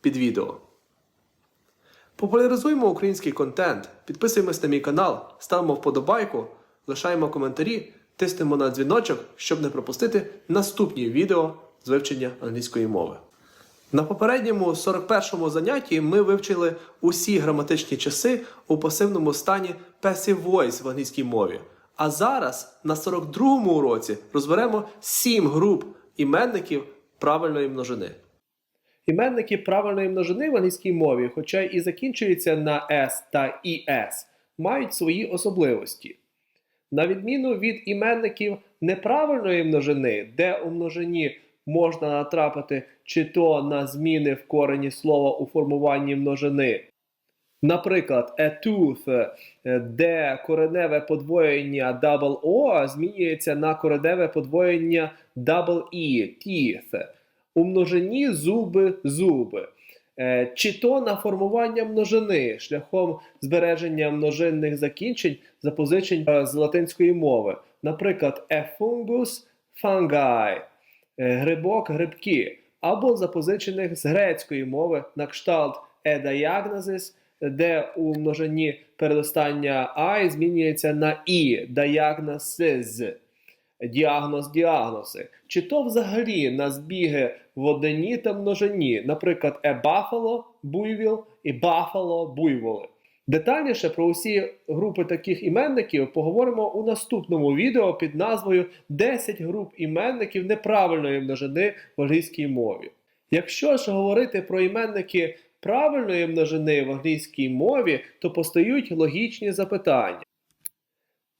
під відео. Популяризуємо український контент, підписуємось на мій канал, ставимо вподобайку, лишаємо коментарі, тиснемо на дзвіночок, щоб не пропустити наступні відео з вивчення англійської мови. На попередньому 41-му занятті ми вивчили усі граматичні часи у пасивному стані passive voice в англійській мові. А зараз на 42-му уроці розберемо 7 груп іменників правильної множини. Іменники правильної множини в англійській мові, хоча і закінчуються на S та ES, мають свої особливості. На відміну від іменників неправильної множини, де у множині можна натрапити чи то на зміни в корені слова у формуванні множини. Наприклад, a tooth, е, де кореневе подвоєння double O змінюється на кореневе подвоєння double E, teeth. У множині зуби зуби. Е, Чи то на формування множини шляхом збереження множинних закінчень запозичень е, з латинської мови. Наприклад, fungus fungi, е, грибок грибки, або запозичених з грецької мови на кшталт diagnosis, де у множині передостання I змінюється на І, diagnosis діагноз діагнози, чи то взагалі на збіги в однині та множині, наприклад, e buffalo – буйвіл і buffalo – буйволи. Детальніше про усі групи таких іменників поговоримо у наступному відео під назвою 10 груп іменників неправильної множини в англійській мові. Якщо ж говорити про іменники правильної множини в англійській мові, то постають логічні запитання.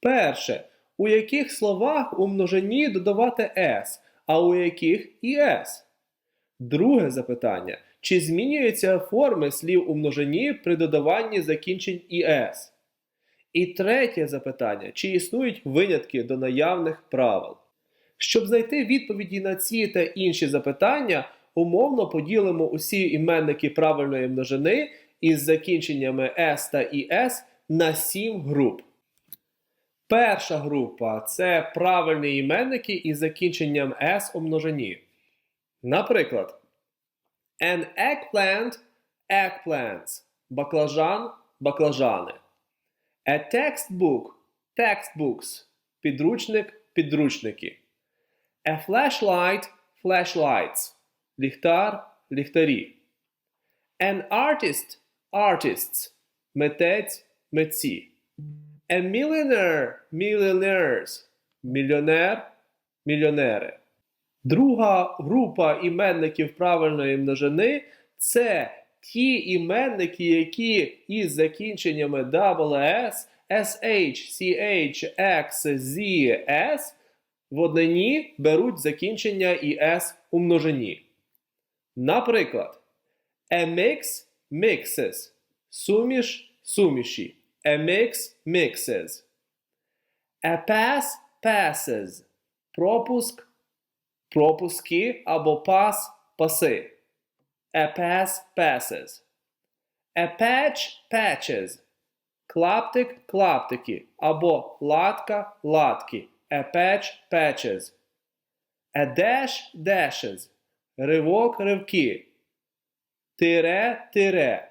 Перше. У яких словах у множині додавати s, а у яких і s? Друге запитання. Чи змінюються форми слів у множині при додаванні закінчень «іс»? І третє запитання. Чи існують винятки до наявних правил? Щоб знайти відповіді на ці та інші запитання, умовно поділимо усі іменники правильної множини із закінченнями s та «іс» на 7 груп. Перша група це правильні іменники із закінченням S у множині. Наприклад, an eggplant eggplants, баклажан баклажани. A textbook textbooks, підручник підручники. A flashlight flashlights, ліхтар ліхтарі. An artist artists, митець митці. A millionaire – millionaires. Мільйонер – мільйонери. Друга група іменників правильної множини це ті іменники, які із закінченнями WS, SH, CH, X, Z, S в однині беруть закінчення і S у множині. Наприклад, a mix – mixes, суміш – суміші. A mix mixes. A pass passes. Пропуск пропуски або пас паси. A pass passes. A patch patches. Клаптик клаптики або латка латки. A patch patches. A dash dashes. Ривок ривки. Тире тире.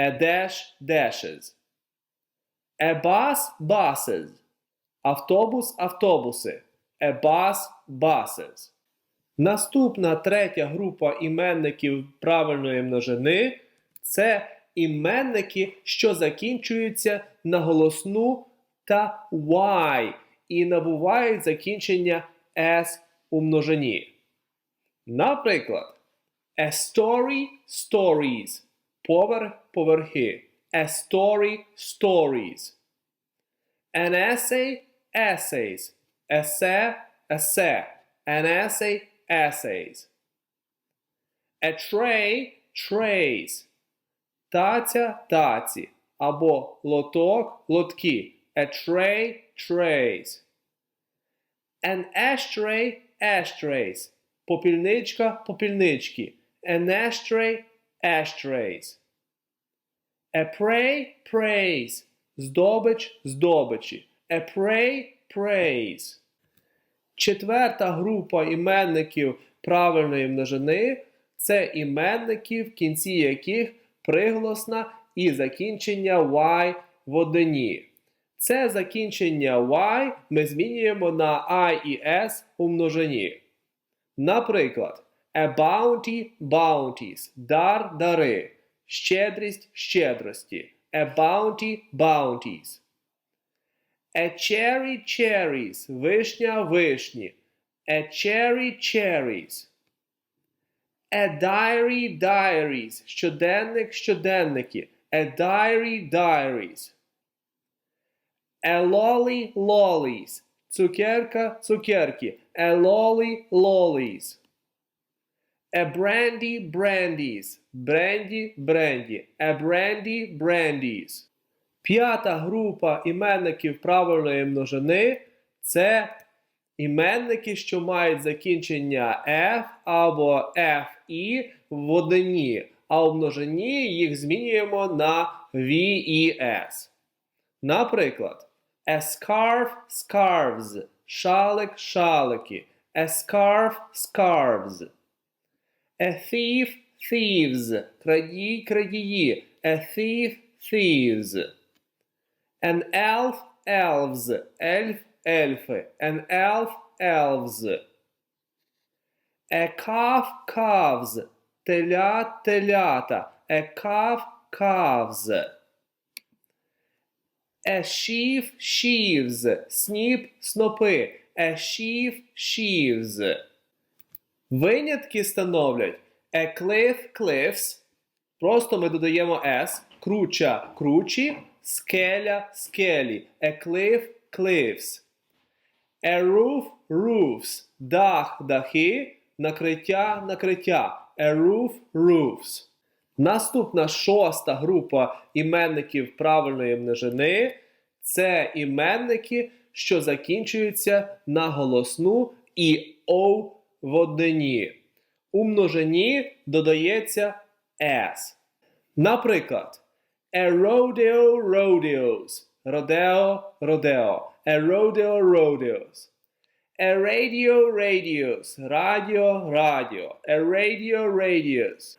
A dash dashes. A bus buses. Автобус автобуси. A bus buses. Наступна третя група іменників правильної множини це іменники, що закінчуються на голосну та Y і набувають закінчення S у множині. Наприклад, a story stories. Поверх поверхи. A story stories. An essay essays. Есе essay. An essay essays. A tray trays. Таця, таці. Або лоток, лотки. A tray, trays. An ashtray, ashtrays. Попільничка, попільнички. An ashtray, ashtrays. A prey, praise. Здобич, здобичі. A prey, praise. Четверта група іменників правильної множини це іменники, в кінці яких приголосна і закінчення y в одині. Це закінчення y ми змінюємо на I і S у множині. Наприклад, a bounty bounties дар дари, щедрість щедрості, a bounty bounties. A cherry cherries вишня вишні, a cherry cherries. A diary diaries щоденник щоденники, a diary diaries. A lolly lollies цукерка цукерки, a lolly lollies. A brandy brandies бренді бренді, a brandy brandies. П'ята група іменників правильної множини це іменники, що мають закінчення F або FE в одині, а в множині їх змінюємо на V і S. Наприклад, a scarf scarves, шалик шалики, a scarf scarves. A thief thieves, крадій крадії, a thief thieves. An elf elves, ельф ельфи, an elf elves. A calf calves, теля телята, a calf calves. A sheaf sheaves, сніп снопи, a sheaf sheaves. Винятки становлять a cliff cliffs, просто ми додаємо s, круча кручі, скеля скелі, a cliff cliffs. A roof roofs, дах дахи, накриття накриття, a roof roofs. Наступна шоста група іменників правильної множини це іменники, що закінчуються на голосну і о в однині. У множині додається s. Наприклад, a rodeo rodeos. Rodeo rodeo. A rodeo rodeos. A radio radios. Радіо радіо. A radio radios.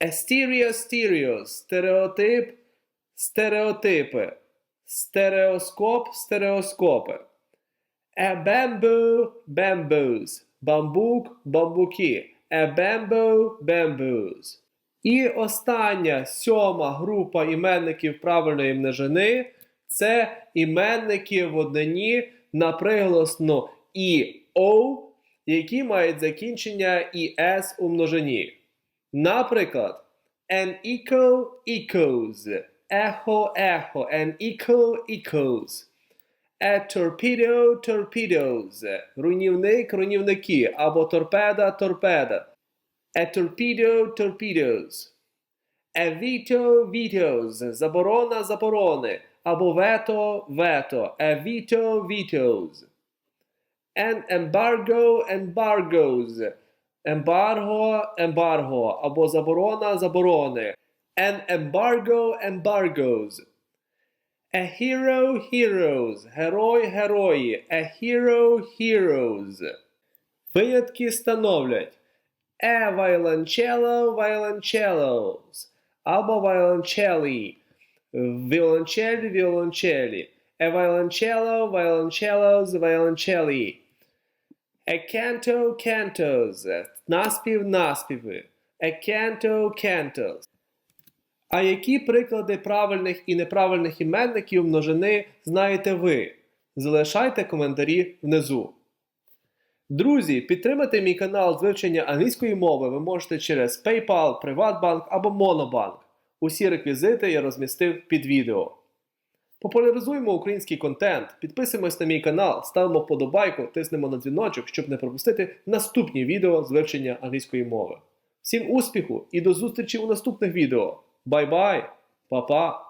A stereo stereos. Стереотип стереотипи. Стереоскоп стереоскопи. A bamboo bamboos. Бамбук бамбуки. A bamboo bamboos. І остання сьома група іменників правильної множини це іменники в однині на приголосну і о, які мають закінчення і с у множині. Наприклад, an echo echoes, echo echo, an echo echoes. A torpedo torpedoes, руйнівник руйнівники або торпеда торпеда. A torpedo torpedoes. A veto vetoes, заборона заборони або вето вето. A veto vetoes. An embargo embargoes. Ембарго ембарго або заборона заборони. An embargo embargoes. A hero heroes. Герой герої. A hero heroes. Винятки становлять a violoncello violoncellos або violoncelli. Violoncelli violoncelli. A violoncello violoncellos violoncelli. A canto cantos. Наспів наспіви. A canto cantos. А які приклади правильних і неправильних іменників множини знаєте ви? Залишайте коментарі внизу. Друзі, підтримати мій канал з вивчення англійської мови ви можете через PayPal, Приватбанк або Monobank. Усі реквізити я розмістив під відео. Популяризуємо український контент, підписуємось на мій канал, ставимо вподобайку, тиснемо на дзвіночок, щоб не пропустити наступні відео з вивчення англійської мови. Всім успіху і до зустрічі у наступних відео. Бай-бай, па-па!